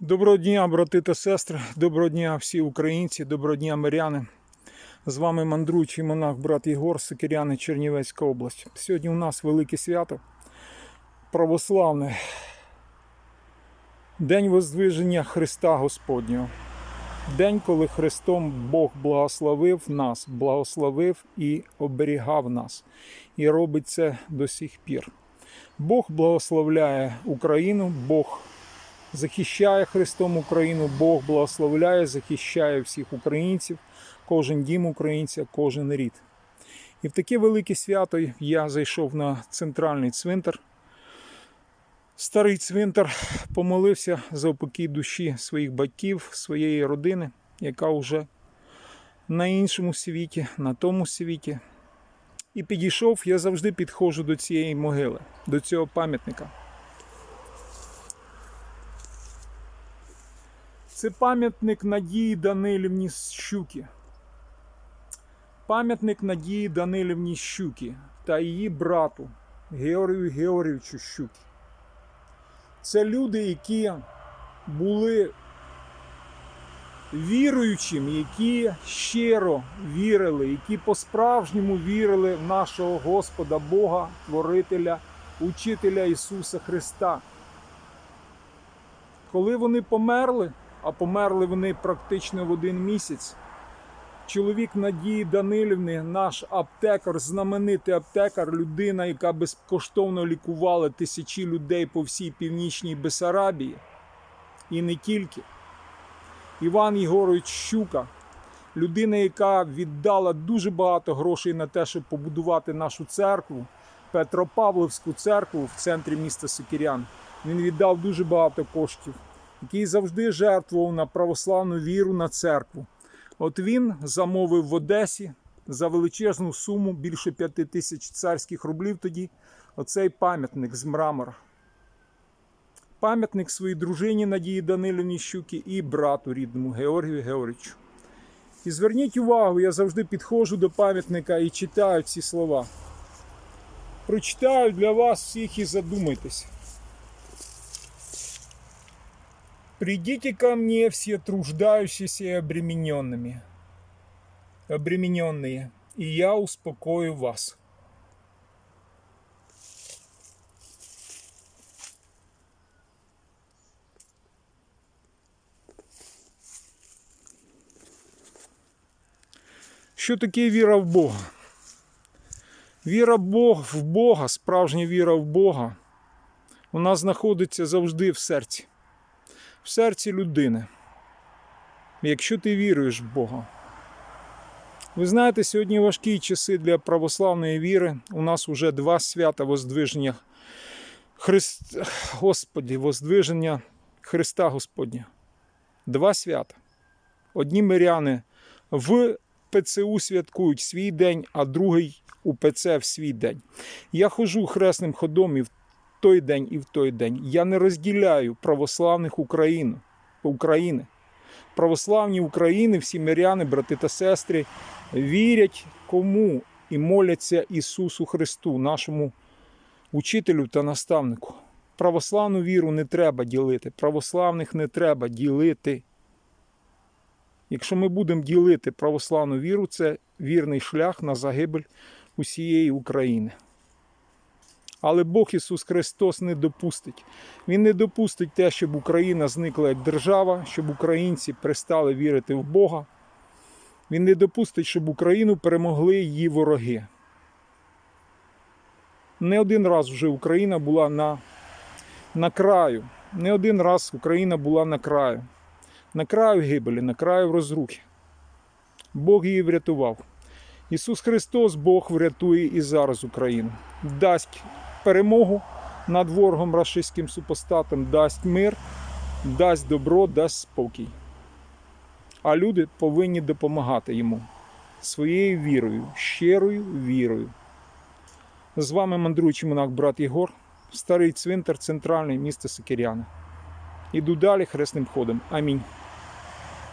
Доброго дня, брати та сестри, доброго дня всі українці, доброго дня миряни. З вами мандруючий монах брат Єгор, Сокиряни, Чернівецька область. Сьогодні у нас велике свято православне. День Воздвиження Христа Господнього. День, коли Христом Бог благословив нас, благословив і оберігав нас. І робить це до сих пір. Бог благословляє Україну, Бог захищає Христом Україну, Бог благословляє, захищає всіх українців, кожен дім українця, кожен рід. І в таке велике свято я зайшов на центральний цвинтар. Старий цвинтар помолився за упокій душі своїх батьків, своєї родини, яка вже на іншому світі, на тому світі. І підійшов, я завжди підходжу до цієї могили, до цього пам'ятника. Це пам'ятник Надії Данилівні Щуки. Пам'ятник Надії Данилівні Щуки та її брату Георгію Георгійовичу Щуки. Це люди, які були віруючими, які щиро вірили, які по-справжньому вірили в нашого Господа Бога, Творителя, Учителя Ісуса Христа. Коли вони померли, а померли вони практично в один місяць. Чоловік Надії Данилівни, наш аптекар, знаменитий аптекар, людина, яка безкоштовно лікувала тисячі людей по всій північній Бесарабії. І не тільки. Іван Єгорович Щука, людина, яка віддала дуже багато грошей на те, щоб побудувати нашу церкву, Петропавловську церкву в центрі міста Сокирян. Він віддав дуже багато коштів який завжди жертвував на православну віру на церкву. От він замовив в Одесі за величезну суму більше п'яти тисяч царських рублів тоді оцей пам'ятник з мрамора. Пам'ятник своїй дружині Надії Данилівні Щуки і брату рідному Георгію Георгійовичу. І зверніть увагу, я завжди підходжу до пам'ятника і читаю ці слова. Прочитаю для вас всіх і задумайтесь. Придите ко мне все труждающиеся и обремененными, обремененные, и я успокою вас. Що таке віра в Бога? Віра Бог в Бога, справжня віра в Бога, вона знаходиться завжди в серці в Серці людини, якщо ти віруєш в Бога. Ви знаєте, сьогодні важкі часи для православної віри. У нас вже два свята Воздвиження Христ... Господі, Воздвиження Христа Господня. Два свята. Одні миряни в ПЦУ святкують свій день, а другий у ПЦ в свій день. Я хожу хресним ходом і в той день і в той день. Я не розділяю православних Україн, України. Православні України, всі миряни, брати та сестри, вірять кому і моляться Ісусу Христу, нашому учителю та наставнику. Православну віру не треба ділити, православних не треба ділити. Якщо ми будемо ділити православну віру, це вірний шлях на загибель усієї України. Але Бог Ісус Христос не допустить. Він не допустить те, щоб Україна зникла як держава, щоб українці перестали вірити в Бога. Він не допустить, щоб Україну перемогли її вороги. Не один раз вже Україна була на, на краю. Не один раз Україна була на краю. На краю гибелі, на краю розрухи. Бог її врятував. Ісус Христос, Бог врятує і зараз Україну. Дасть перемогу над ворогом рашистським супостатом, дасть мир, дасть добро, дасть спокій. А люди повинні допомагати йому своєю вірою, щирою вірою. З вами мандруючий монах брат Єгор, старий цвинтар, центральний місто Сокиряни. Іду далі хресним ходом. Амінь.